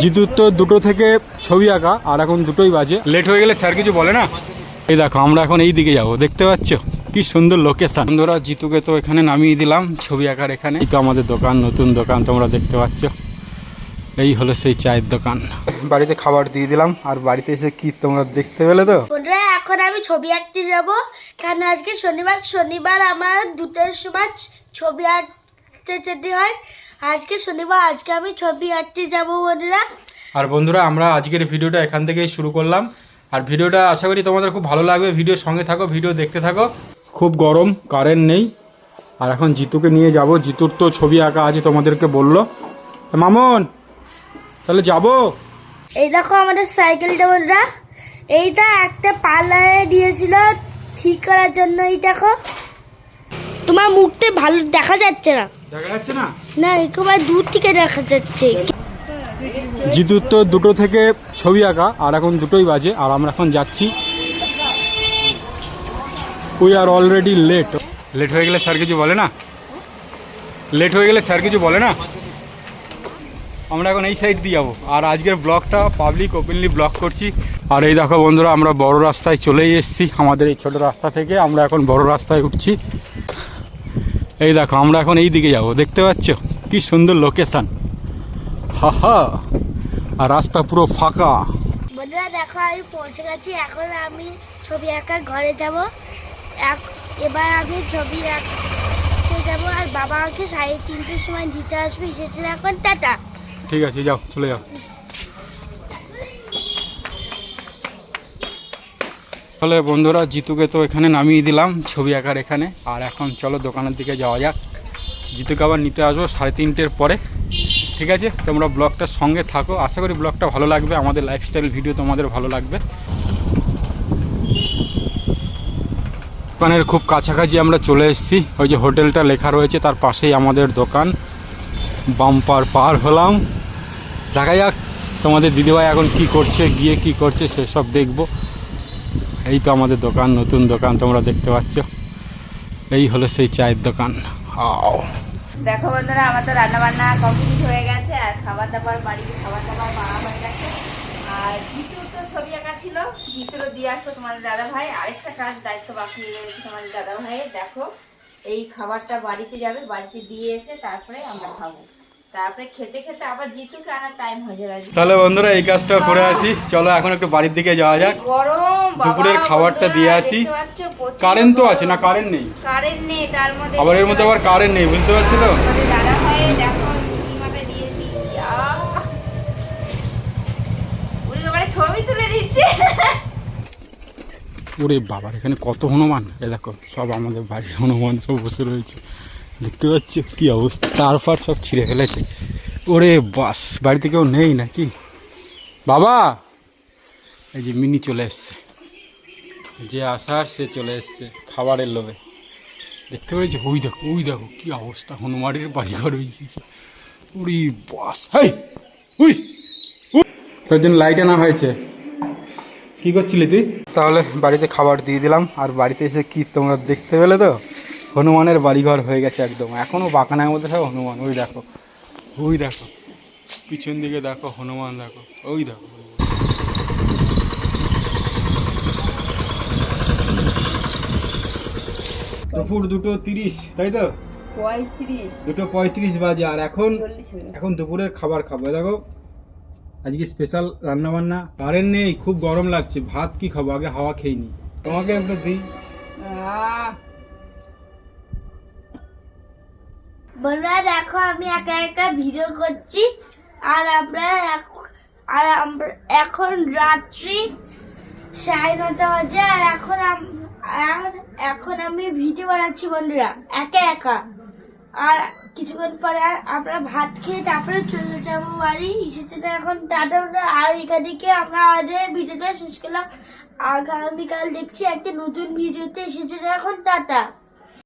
জিতুর তো দুটো থেকে ছবি আঁকা আর এখন দুটোই বাজে। লেট হয়ে গেলে স্যার কিছু বলে না? এই দেখো আমরা এখন এই দিকে যাব দেখতে পাচ্ছ? কি সুন্দর লোকেশন বন্ধুরা জিতুকে তো এখানে নামিয়ে দিলাম ছবি আঁকার এখানে। এই তো আমাদের দোকান নতুন দোকান তোমরা দেখতে পাচ্ছ। এই হলো সেই চায়ের দোকান। বাড়িতে খাবার দিয়ে দিলাম আর বাড়িতে এসে কি তোমরা দেখতে পেলে তো? বন্ধুরা এখন আমি ছবি আঁকতে যাব কারণ আজকে শনিবার? শনিবার আমার দুটোর সময় ছবি আঁকতে যেতে হয়। আজকে শনিবার আজকে আমি ছবি আঁকতে যাব বন্ধুরা। আর বন্ধুরা আমরা আজকের ভিডিওটা এখান থেকেই শুরু করলাম। আর ভিডিওটা আশা করি তোমাদের খুব ভালো লাগবে। ভিডিও সঙ্গে থাকো ভিডিও দেখতে থাকো। খুব গরম কারেন্ট নেই। আর এখন জিতুকে নিয়ে যাব। জিতুর তো ছবি আঁকা আছে তোমাদেরকে বলল। মামন তাহলে যাব? এই দেখো আমাদের সাইকেলটা বন্ধুরা। এইটা একটা পার্লারে দিয়েছিল ঠিক করার জন্য এই দেখো। তোমার মুখতে ভালো দেখা যাচ্ছে না। দেখা যাচ্ছে না? না একেবারে দূর থেকে দেখা যাচ্ছে। জিতুর তো দুটো থেকে ছবি আঁকা আর এখন দুটোই বাজে আর আমরা এখন যাচ্ছি। We are already late late হয়ে গেলে স্যার কিছু বলে না? লেট হয়ে গেলে স্যার কিছু বলে না? আমরা এখন এই সাইড দিয়ে যাব। আর আজকের ব্লগটা পাবলিক ওপেনলি ব্লগ করছি। আর এই দেখো বন্ধুরা আমরা বড় রাস্তায় চলেই এসেছি। আমাদের এই ছোট রাস্তা থেকে আমরা এখন বড় রাস্তায় উঠছি। এই দেখো আমরা এখন এই দিকে যাব। দেখতে পাচ্ছ? কি সুন্দর লোকেশন হা হা আর রাস্তা পুরো ফাঁকা। বন্ধুরা দেখো আমি পৌঁছে গেছি। এখন আমি ছবি আঁকার ঘরে যাব। এবার আমি ছবি আঁকতে যাব আর বাবা আমাকে সাড়ে তিনটের সময় দিতে আসবে। এসেছিল এখন টাটা। ঠিক আছে যাও চলে যাও। তাহলে বন্ধুরা জিতুকে তো এখানে নামিয়ে দিলাম ছবি আঁকার এখানে। আর এখন চলো দোকানের দিকে যাওয়া যাক। জিতুকে আবার নিতে আসব সাড়ে তিনটের পরে। ঠিক আছে? তোমরা ব্লগটার সঙ্গে থাকো। আশা করি ব্লগটা ভালো লাগবে। আমাদের লাইফস্টাইল ভিডিও তোমাদের ভালো লাগবে। দোকানের খুব কাছাকাছি আমরা চলে এসেছি। ওই যে হোটেলটা লেখা রয়েছে, তার পাশেই আমাদের দোকান। বাম্পার পার হলাম। দেখা যাক তোমাদের দিদিভাই এখন কি করছে, গিয়ে কি করছে, সেসব দেখব। এই তো আমাদের দোকান, নতুন দোকান তোমরা দেখতে পাচ্ছ। এই হলো সেই চায়ের দোকান। দেখো বন্ধুরা, আমার তো রান্না বান্না কমপ্লিট হয়ে গেছে, আর খাবার দাবার বাড়িতে খাবার দাবার বাড়া হয়ে গেছে। আর জিতু তো ছবি আঁকা ছিল জিতুরও দিয়ে আসব তোমাদের দাদা ভাই আরেকটা কাজ দায়িত্ব বাকি রয়েছে তোমাদের দাদা ভাইয়ের দেখো, এই খাবারটা বাড়িতে যাবে, বাড়িতে দিয়ে এসে তারপরে আমরা খাব। তারপরে খেতে খেতে আবার জিতুকে আনার টাইম হয়ে যাবে তাহলে বন্ধুরা এই কাজটা করে আসি। চলো এখন একটু বাড়ির দিকে যাওয়া যাক। গরম দুপুরের খাবারটা দিয়ে আসি। কারেন্ট তো আছে না কারেন্ট নেই? কারেন্ট নেই তার মধ্যে আবার এর মধ্যে আবার কারেন্ট নেই বুঝতে পারছ তো? দাদা ভাই দেখো ছবি তুলে দিচ্ছে। ওরে বাবার এখানে কত হনুমান? এ দেখো সব আমাদের বাড়ির হনুমান সব বসে রয়েছে। দেখতে পাচ্ছ? কি অবস্থা? তার ফার সব ছিঁড়ে ফেলেছে। ওরে বাস, বাড়িতে কেউ নেই নাকি? বাবা! এই যে মিনি চলে এসছে। যে আসার, সে চলে এসছে খাবারের লোভে। দেখতে পেয়েছি? ওই দেখো ওই দেখো, কি অবস্থা। হনুমানের বাড়িঘর হয়ে গেছে ওরে বাস, হাই! উই! তোর জন্য লাইট আনা হয়েছে। কি করছিলি তুই? তাহলে বাড়িতে খাবার দিয়ে দিলাম। আর বাড়িতে এসে কি তোমরা দেখতে পেলে তো? হনুমানের বাড়িঘর হয়ে গেছে একদম। এখনও বাগানের মধ্যে সব হনুমান ওই দেখো। ওই দেখো। পিছন দিকে দেখো হনুমান দেখো। ওই দেখো। দুপুর দুটো তিরিশ তাই তো? দুটো পঁয়ত্রিশ বাজে আর এখন এখন দুপুরের খাবার খাব। দেখো আজকে স্পেশাল রান্না বান্না কারেন্ট নেই খুব গরম লাগছে। ভাত কি খাব? আগে হাওয়া খেয়ে নি। তোমাকে একটা দিই। বন্ধুরা, দেখো আমি একা একা ভিডিও করছি। আর আমরা আর এখন রাত্রি সাড়ে নটা বাজে, আর এখন এখন আমি ভিডিও বানাচ্ছি বন্ধুরা, একা একা। আর কিছুক্ষণ পরে আমরা ভাত খেয়ে তারপরে চলে যাব বাড়ি। এসেছে এখন দাদা আর এখানে আমরা আমাদের ভিডিওটা শেষ করলাম। আগামীকাল দেখছি একটা নতুন ভিডিওতে এসেছে এখন টাটা